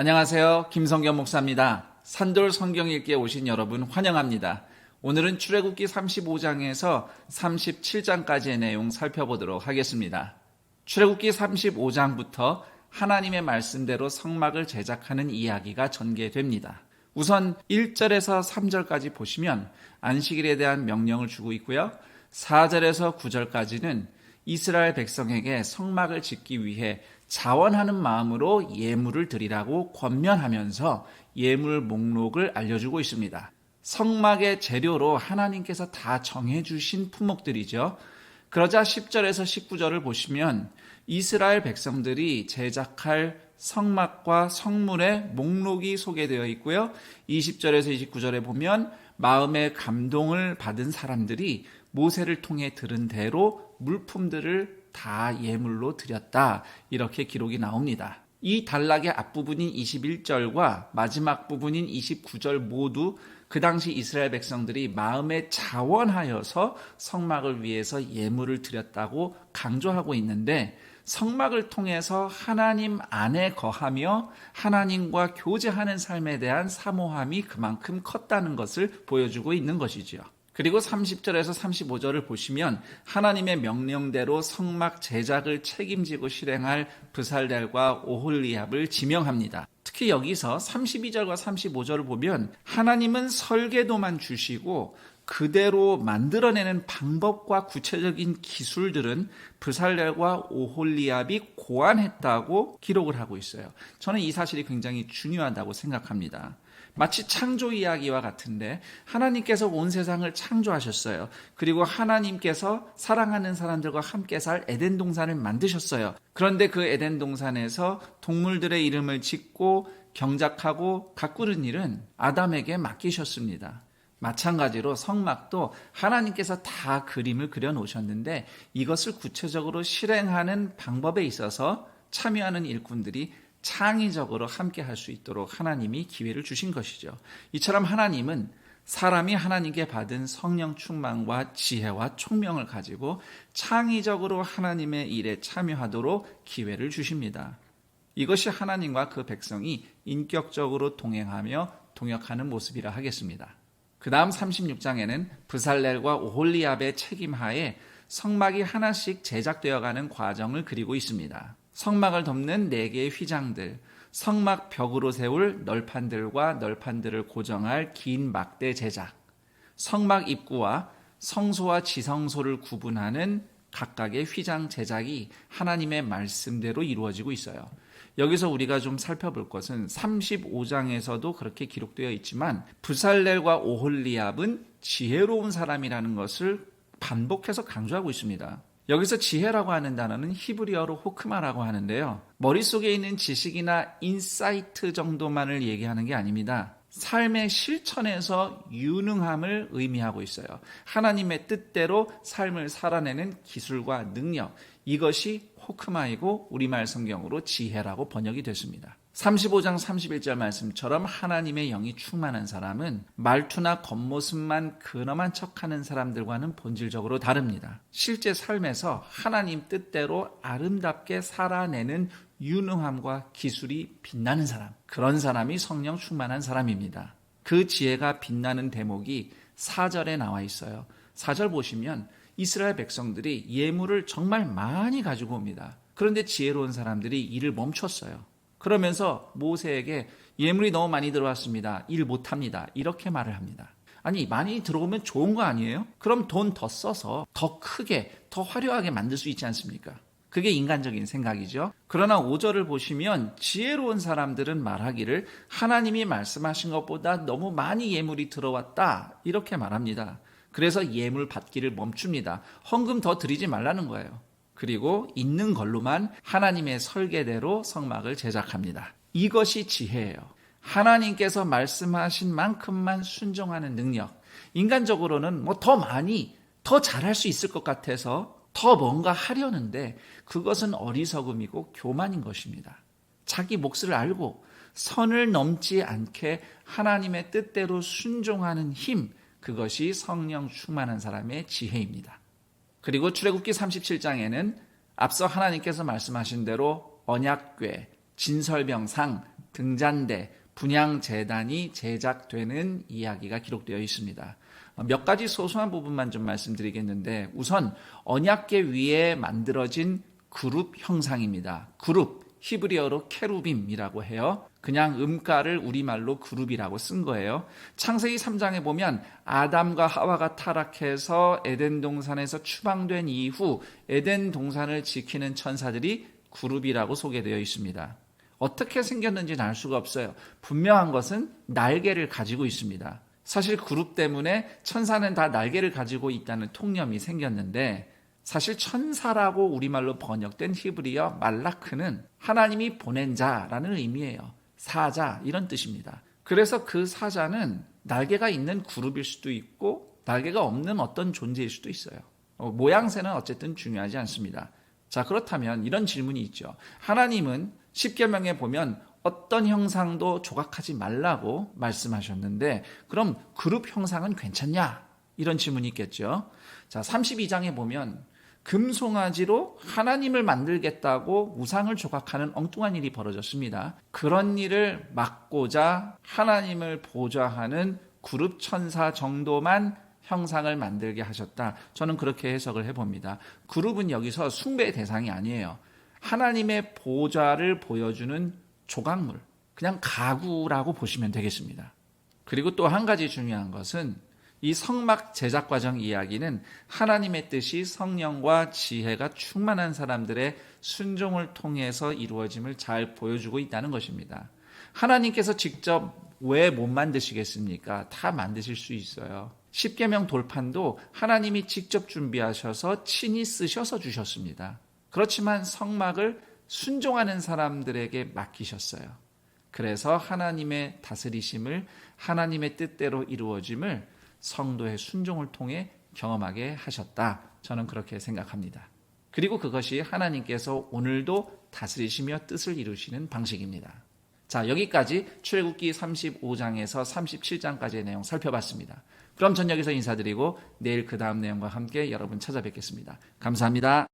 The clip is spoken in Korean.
안녕하세요. 김성겸 목사입니다. 산돌 성경 읽기에 오신 여러분 환영합니다. 오늘은 출애굽기 35장에서 37장까지의 내용 살펴보도록 하겠습니다. 출애굽기 35장부터 하나님의 말씀대로 성막을 제작하는 이야기가 전개됩니다. 우선 1절에서 3절까지 보시면 안식일에 대한 명령을 주고 있고요. 4절에서 9절까지는 이스라엘 백성에게 성막을 짓기 위해 자원하는 마음으로 예물을 드리라고 권면하면서 예물 목록을 알려주고 있습니다. 성막의 재료로 하나님께서 다 정해주신 품목들이죠. 그러자 10절에서 19절을 보시면 이스라엘 백성들이 제작할 성막과 성물의 목록이 소개되어 있고요. 20절에서 29절에 보면 마음의 감동을 받은 사람들이 모세를 통해 들은 대로 물품들을 다 예물로 드렸다. 이렇게 기록이 나옵니다. 이 단락의 앞부분인 21절과 마지막 부분인 29절 모두 그 당시 이스라엘 백성들이 마음에 자원하여서 성막을 위해서 예물을 드렸다고 강조하고 있는데 성막을 통해서 하나님 안에 거하며 하나님과 교제하는 삶에 대한 사모함이 그만큼 컸다는 것을 보여주고 있는 것이지요. 그리고 30절에서 35절을 보시면 하나님의 명령대로 성막 제작을 책임지고 실행할 브살델과 오홀리압을 지명합니다. 특히 여기서 32절과 35절을 보면 하나님은 설계도만 주시고 그대로 만들어내는 방법과 구체적인 기술들은 브살렐과 오홀리압이 고안했다고 기록을 하고 있어요. 저는 이 사실이 굉장히 중요하다고 생각합니다. 마치 창조 이야기와 같은데 하나님께서 온 세상을 창조하셨어요. 그리고 하나님께서 사랑하는 사람들과 함께 살 에덴 동산을 만드셨어요. 그런데 그 에덴 동산에서 동물들의 이름을 짓고 경작하고 가꾸는 일은 아담에게 맡기셨습니다. 마찬가지로 성막도 하나님께서 다 그림을 그려 놓으셨는데 이것을 구체적으로 실행하는 방법에 있어서 참여하는 일꾼들이 창의적으로 함께 할 수 있도록 하나님이 기회를 주신 것이죠. 이처럼 하나님은 사람이 하나님께 받은 성령 충만과 지혜와 총명을 가지고 창의적으로 하나님의 일에 참여하도록 기회를 주십니다. 이것이 하나님과 그 백성이 인격적으로 동행하며 동역하는 모습이라 하겠습니다. 그 다음 36장에는 브살렐과 오홀리압의 책임하에 성막이 하나씩 제작되어가는 과정을 그리고 있습니다. 성막을 덮는 네 개의 휘장들, 성막 벽으로 세울 널판들과 널판들을 고정할 긴 막대 제작, 성막 입구와 성소와 지성소를 구분하는 각각의 휘장 제작이 하나님의 말씀대로 이루어지고 있어요. 여기서 우리가 좀 살펴볼 것은 35장에서도 그렇게 기록되어 있지만 부살렐과 오홀리압은 지혜로운 사람이라는 것을 반복해서 강조하고 있습니다. 여기서 지혜라고 하는 단어는 히브리어로 호크마라고 하는데요. 머릿속에 있는 지식이나 인사이트 정도만을 얘기하는 게 아닙니다. 삶의 실천에서 유능함을 의미하고 있어요. 하나님의 뜻대로 삶을 살아내는 기술과 능력. 이것이 호크마이고 우리말 성경으로 지혜라고 번역이 됐습니다. 35장 31절 말씀처럼 하나님의 영이 충만한 사람은 말투나 겉모습만 근엄한 척하는 사람들과는 본질적으로 다릅니다. 실제 삶에서 하나님 뜻대로 아름답게 살아내는 유능함과 기술이 빛나는 사람. 그런 사람이 성령 충만한 사람입니다. 그 지혜가 빛나는 대목이 4절에 나와 있어요. 4절 보시면 이스라엘 백성들이 예물을 정말 많이 가지고 옵니다. 그런데 지혜로운 사람들이 일을 멈췄어요. 그러면서 모세에게 예물이 너무 많이 들어왔습니다. 일 못합니다. 이렇게 말을 합니다. 아니, 많이 들어오면 좋은 거 아니에요? 그럼 돈 더 써서 더 크게, 더 화려하게 만들 수 있지 않습니까? 그게 인간적인 생각이죠. 그러나 5절을 보시면 지혜로운 사람들은 말하기를 하나님이 말씀하신 것보다 너무 많이 예물이 들어왔다. 이렇게 말합니다. 그래서 예물 받기를 멈춥니다. 헌금 더 드리지 말라는 거예요. 그리고 있는 걸로만 하나님의 설계대로 성막을 제작합니다. 이것이 지혜예요. 하나님께서 말씀하신 만큼만 순종하는 능력. 인간적으로는 뭐 더 많이, 더 잘할 수 있을 것 같아서 더 뭔가 하려는데 그것은 어리석음이고 교만인 것입니다. 자기 몫을 알고 선을 넘지 않게 하나님의 뜻대로 순종하는 힘, 그것이 성령 충만한 사람의 지혜입니다. 그리고 출애굽기 37장에는 앞서 하나님께서 말씀하신 대로 언약궤, 진설병상, 등잔대, 분양재단이 제작되는 이야기가 기록되어 있습니다. 몇 가지 소소한 부분만 좀 말씀드리겠는데 우선 언약계 위에 만들어진 그룹 형상입니다. 그룹 히브리어로 케루빔이라고 해요. 그냥 음가를 우리말로 그룹이라고 쓴 거예요. 창세기 3장에 보면 아담과 하와가 타락해서 에덴 동산에서 추방된 이후 에덴 동산을 지키는 천사들이 그룹이라고 소개되어 있습니다. 어떻게 생겼는지는 알 수가 없어요. 분명한 것은 날개를 가지고 있습니다. 사실 그룹 때문에 천사는 다 날개를 가지고 있다는 통념이 생겼는데 사실 천사라고 우리말로 번역된 히브리어 말라크는 하나님이 보낸 자라는 의미예요. 사자 이런 뜻입니다. 그래서 그 사자는 날개가 있는 그룹일 수도 있고 날개가 없는 어떤 존재일 수도 있어요. 어, 모양새는 어쨌든 중요하지 않습니다. 자 그렇다면 이런 질문이 있죠. 하나님은 십계명에 보면 어떤 형상도 조각하지 말라고 말씀하셨는데 그럼 그룹 형상은 괜찮냐? 이런 질문이 있겠죠. 자 32장에 보면 금송아지로 하나님을 만들겠다고 우상을 조각하는 엉뚱한 일이 벌어졌습니다. 그런 일을 막고자 하나님을 보좌하는 그룹 천사 정도만 형상을 만들게 하셨다. 저는 그렇게 해석을 해봅니다. 그룹은 여기서 숭배의 대상이 아니에요. 하나님의 보좌를 보여주는 조각물, 그냥 가구라고 보시면 되겠습니다. 그리고 또 한 가지 중요한 것은 이 성막 제작 과정 이야기는 하나님의 뜻이 성령과 지혜가 충만한 사람들의 순종을 통해서 이루어짐을 잘 보여주고 있다는 것입니다. 하나님께서 직접 왜 못 만드시겠습니까? 다 만드실 수 있어요. 십계명 돌판도 하나님이 직접 준비하셔서 친히 쓰셔서 주셨습니다. 그렇지만 성막을 순종하는 사람들에게 맡기셨어요. 그래서 하나님의 다스리심을 하나님의 뜻대로 이루어짐을 성도의 순종을 통해 경험하게 하셨다. 저는 그렇게 생각합니다. 그리고 그것이 하나님께서 오늘도 다스리시며 뜻을 이루시는 방식입니다. 자, 여기까지 출애굽기 35장에서 37장까지의 내용 살펴봤습니다. 그럼 전 여기서 인사드리고 내일 그 다음 내용과 함께 여러분 찾아뵙겠습니다. 감사합니다.